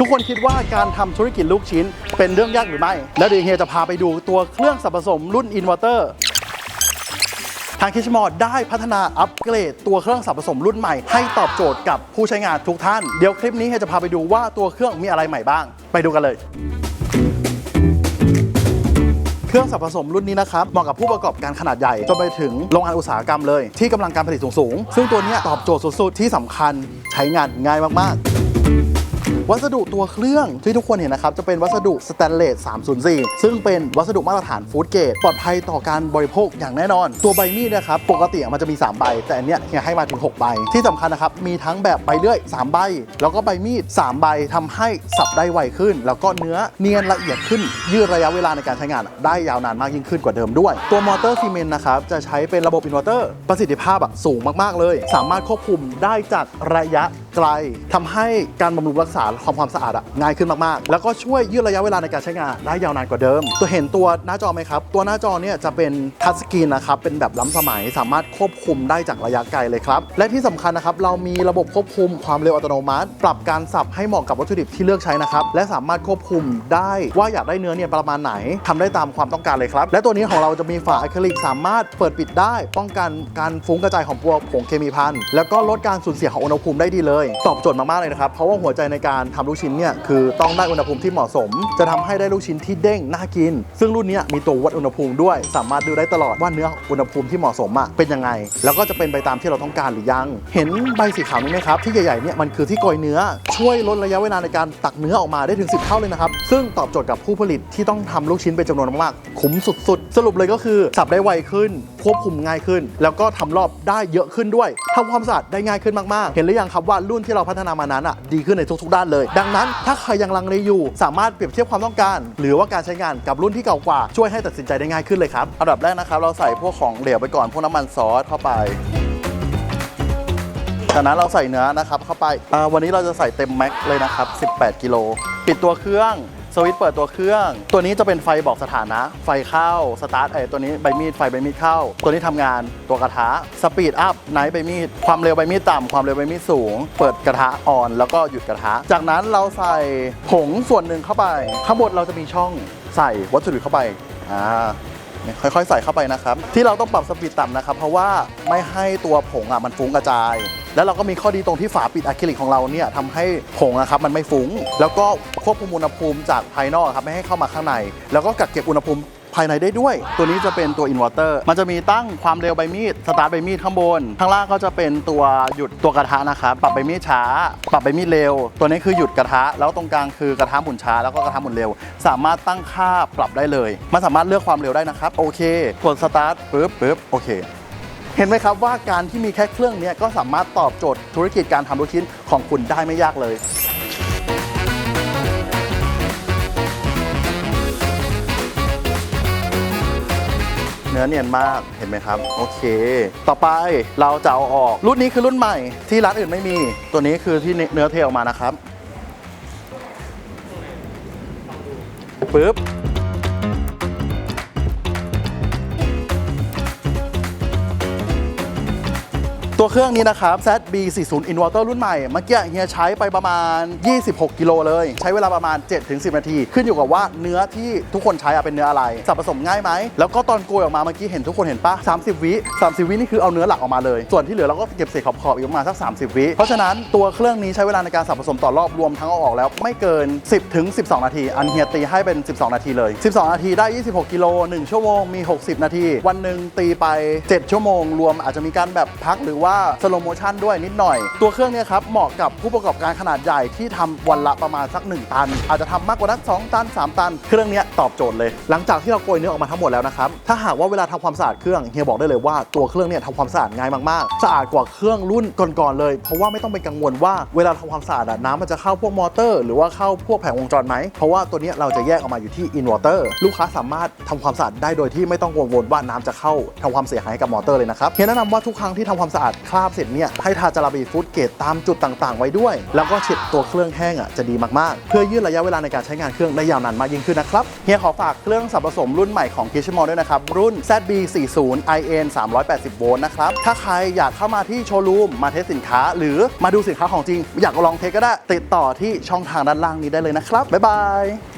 ทุกคนคิดว่าการทำธุรกิจลูกชิ้น เป็นเรื่องยากหรือไม่ แล้วเดี๋ยวเฮียจะพาไปดูตัวเครื่องสับผสมรุ่นอินเวอร์เตอร์ทางคิชมอร์ได้พัฒนาอัปเกรดตัวเครื่องสับผสมรุ่นใหม่ให้ตอบโจทย์กับผู้ใช้งานทุกท่าน เดี๋ยวคลิปนี้เฮียจะพาไปดูว่าตัวเครื่องมีอะไรใหม่บ้าง ไปดูกันเลยเครื่องสับผสมรุ่นนี้นะครับเหมาะกับผู้ประกอบการขนาดใหญ่จนไปถึงโรงงานอุตสาหกรรมเลย ที่กำลังการผลิตสูงๆซึ่งตัวนี้ตอบโจทย์สุดๆที่สำคัญใช้งานง่ายมากๆ วัสดุตัวเครื่องที่ทุกคนเห็นนะครับ จะเป็นวัสดุสแตนเลส 304 ซึ่งเป็นวัสดุมาตรฐานฟู้ดเกรดปลอดภัยต่อการบริโภคอย่างแน่นอน ตัวใบมีดนะครับ ปกติมันจะมี 3 ใบ แต่อันเนี้ยเฮียให้มาถึง 6 ใบ ที่สำคัญนะครับ มีทั้งแบบใบเลื่อย 3 ใบ แล้วก็ใบมีด 3 ใบทำให้สับได้ไวขึ้น แล้วก็เนื้อเนียนละเอียดขึ้น ยืดระยะเวลาในการใช้งานได้ยาวนานมากยิ่งขึ้นกว่าเดิมด้วย ตัวมอเตอร์ซีเมนต์นะครับจะใช้เป็นระบบอินเวอร์เตอร์ประสิทธิภาพอะสูงมากๆเลย สามารถควบคุมได้จากระยะไกลทำให้การบำรุงรักษาความความสะอาดอะง่ายขึ้นมากๆ แล้วก็ช่วยยืดระยะเวลาในการใช้งานได้ยาวนานกว่าเดิม ตัวเห็นตัวหน้าจอไหมครับ ตัวหน้าจอเนี่ยจะเป็นทัชสกรีนนะครับ เป็นแบบล้ำสมัยสามารถควบคุมได้จากระยะไกลเลยครับ และที่สำคัญนะครับ เรามีระบบควบคุมความเร็วอัตโนมัติ ปรับการสับให้เหมาะกับวัตถุดิบที่เลือกใช้นะครับ และสามารถควบคุมได้ว่าอยากได้เนื้อเนี่ยประมาณไหนทำได้ตามความต้องการเลยครับ และตัวนี้ของเราจะมีฝาอะคริลิกสามารถเปิดปิดได้ ป้องกันการฟุ้งกระจายของพวกผงเคมีพันแล้วก็ลดการสูญเสียของอุณหภูมิได้ดีเลย ตอบโจทย์มากๆเลยนะครับ เพราะว่าหัวใจในการทำลูกชิ้นเนี่ยคือต้องได้อุณหภูมิที่เหมาะสม จะทำให้ได้ลูกชิ้นที่เด้งน่ากิน ซึ่งรุ่นนี้มีตัววัดอุณหภูมิด้วย สามารถดูได้ตลอดว่าเนื้ออุณหภูมิที่เหมาะสมอะเป็นยังไง แล้วก็จะเป็นไปตามที่เราต้องการหรือยัง เห็นใบสีขาวนี้ไหมครับที่ใหญ่ๆเนี่ยมันคือที่โกยเนื้อ ช่วยลดระยะเวลาในการตักเนื้อออกมาได้ถึง 10 เท่าเลยนะครับซึ่งตอบโจทย์กับผู้ผลิตที่ต้องทำลูกชิ้นเป็นจำนวนมากคุ้มสุด ๆ สรุปเลยก็คือสับได้ไวขึ้น ควบคุมง่ายขึ้น แล้วก็ทำรอบได้เยอะขึ้นด้วยทำความสะอาดได้ง่ายขึ้นมากๆ เห็นหรือยังครับว่ารุ่นที่เราพัฒนามานั้นอะดีขึ้นในทุกๆด้านเลย ดังนั้นถ้าใครยังลังเลอยู่ สามารถเปรียบเทียบความต้องการ หรือว่าการใช้งานกับรุ่นที่เก่ากว่า ช่วยให้ตัดสินใจได้ง่ายขึ้นเลยครับอันดับแรกนะครับเราใส่พวกของเหลวไปก่อนพวกน้ำมันซอสเข้าไปจากนั้นเราใส่เนื้อนะครับเข้าไปวันนี้เราจะใส่เต็มแม็กซ์เลยนะครับ 18 กิโล ปิดตัวเครื่อง สวิตช์เปิดตัวเครื่อง ตัวนี้จะเป็นไฟบอกสถานะ ไฟเข้าสตาร์ทไอ้ตัวนี้ใบมีดไฟใบมีดเข้า ตัวนี้ทำงานตัวกระทะสปีดอัพไนท์ใบมีดความเร็วใบมีดต่ำความเร็วใบมีดสูง เปิดกระทะอ่อนแล้วก็หยุดกระทะ จากนั้นเราใส่ผงส่วนหนึ่งเข้าไป ข้างบนเราจะมีช่องใส่วัตถุดิบเข้าไปอ่า ค่อยๆ ใส่เข้าไปนะครับ ที่เราต้องปรับสปีดต่ำนะครับ เพราะว่าไม่ให้ตัวผงอะมันฟุ้งกระจาย แล้วเราก็มีข้อดีตรงที่ฝาปิดอะคริลิกของเราเนี่ยทำให้ผงนะครับมันไม่ฟุ้ง แล้วก็ควบคุมอุณหภูมิจากภายนอกครับไม่ให้เข้ามาข้างใน แล้วก็กักเก็บอุณหภูมิ ภายในได้ด้วย ตัวนี้จะเป็นตัวอินเวอร์เตอร์มันจะมีตั้งความเร็วใบมีดสตาร์ทใบมีดข้างบน ข้างล่างก็จะเป็นตัวหยุดตัวกระทะนะครับปรับใบมีดช้า ปรับใบมีดเร็ว ตัวนี้คือหยุดกระทะ แล้วตรงกลางคือกระทะหมุนช้าแล้วก็กระทะหมุนเร็ว สามารถตั้งค่าปรับได้เลย มันสามารถเลือกความเร็วได้นะครับโอเคกดสตาร์ทปึ๊บปึ๊บโอเคเห็นไหมครับว่าการที่มีแค่เครื่องนี้ก็สามารถตอบโจทย์ธุรกิจการทำลูกชิ้นของคุณได้ไม่ยากเลย นื้อเนียนมากเห็นไหมครับ โอเค ต่อไปเราจะเอาออก รุ่นนี้คือรุ่นใหม่ที่ร้านอื่นไม่มี ตัวนี้คือที่เนื้อเทออกมานะครับปึ๊บ ตัวเครื่องนี้นะครับ ZB40 Inverter รุ่นใหม่ เมื่อกี้เฮียใช้ไปประมาณ 26 กิโลเลย ใช้เวลาประมาณ 7-10 นาที ขึ้นอยู่กับว่าเนื้อที่ทุกคนใช้อะเป็นเนื้ออะไรสับผสมง่ายไหม แล้วก็ตอนโกยออกมาเมื่อกี้เห็นทุกคนเห็นปะ30 วิ 30 วินี่คือเอาเนื้อหลักออกมาเลย ส่วนที่เหลือเราก็เก็บเศษขอบๆอีกประมาณสัก 30 วิ เพราะฉะนั้นตัวเครื่องนี้ใช้เวลาในการสับผสมต่อรอบรวมทั้งเอาออกแล้วไม่เกิน 10ถึง12 นาที อันเฮียตีให้เป็น 12 นาทีเลย 12 นาทีได้ 26 กิโล 1 ชั่วโมงมี 60 นาที วันหนึ่งตีไป 7 ชั่วโมง รวมอาจจะมีการแบบพักหรือว่าสโลโมชันด้วยนิดหน่อย ตัวเครื่องเนี้ครับเหมาะกับผู้ประกอบการขนาดใหญ่ที่ทำวันละประมาณสัก 1 ตัน อาจจะทำมากกว่านั้น2ตัน 3 ตัน เครื่องเนี้ยตอบโจทย์เลย หลังจากที่เราโกยเนื้อออกมาทั้งหมดแล้วนะครับถ้าหากว่าเวลาทำความสะอาดเครื่องเฮียบอกได้เลยว่าตัวเครื่องเนี่ยทำความสะอาดง่ายมากๆ สะอาดกว่าเครื่องรุ่นก่อนๆเลย เพราะว่าไม่ต้องไปกังวลว่าเวลาทำความสะอาดน้ำมันจะเข้าพวกมอเตอร์ หรือว่าเข้าพวกแผงวงจรไหมเพราะว่าตัวนี้เราจะแยกออกมาอยู่ที่อินวอเตอร์ลูกค้าสามารถทำความสะอาดได้โดยที่ไม่ต้องกังวลว่าน้ำจะเข้าทำความเสียหายให้กับมอเตอร์เลยนะครับเฮียแนะนำว่าทุกครั้งที่ทำความสะอาดคราบเสร็จเนี่ยให้ทาจาราบีฟูดเกตตามจุดต่างๆ ไว้ด้วย แล้วก็เช็ดตัวเครื่องแห้งอะจะดีมากๆ เพื่อยืดระยะเวลาในการใช้งานเครื่องได้ยาวนานมากยิ่งขึ้นนะครับเฮียขอฝากเครื่องสับผสมรุ่นใหม่ของ k i s h m o ด้วยนะครับ รุ่น ZB40 IN 380 โวลต์นะครับ ถ้าใครอยากเข้ามาที่โชว์รูมมาเทสสินค้า หรือมาดูสินค้าของจริง อยากลองเทสก็ได้ติดต่อที่ช่องทางด้านล่างนี้ได้เลยนะครับบ๊ายบาย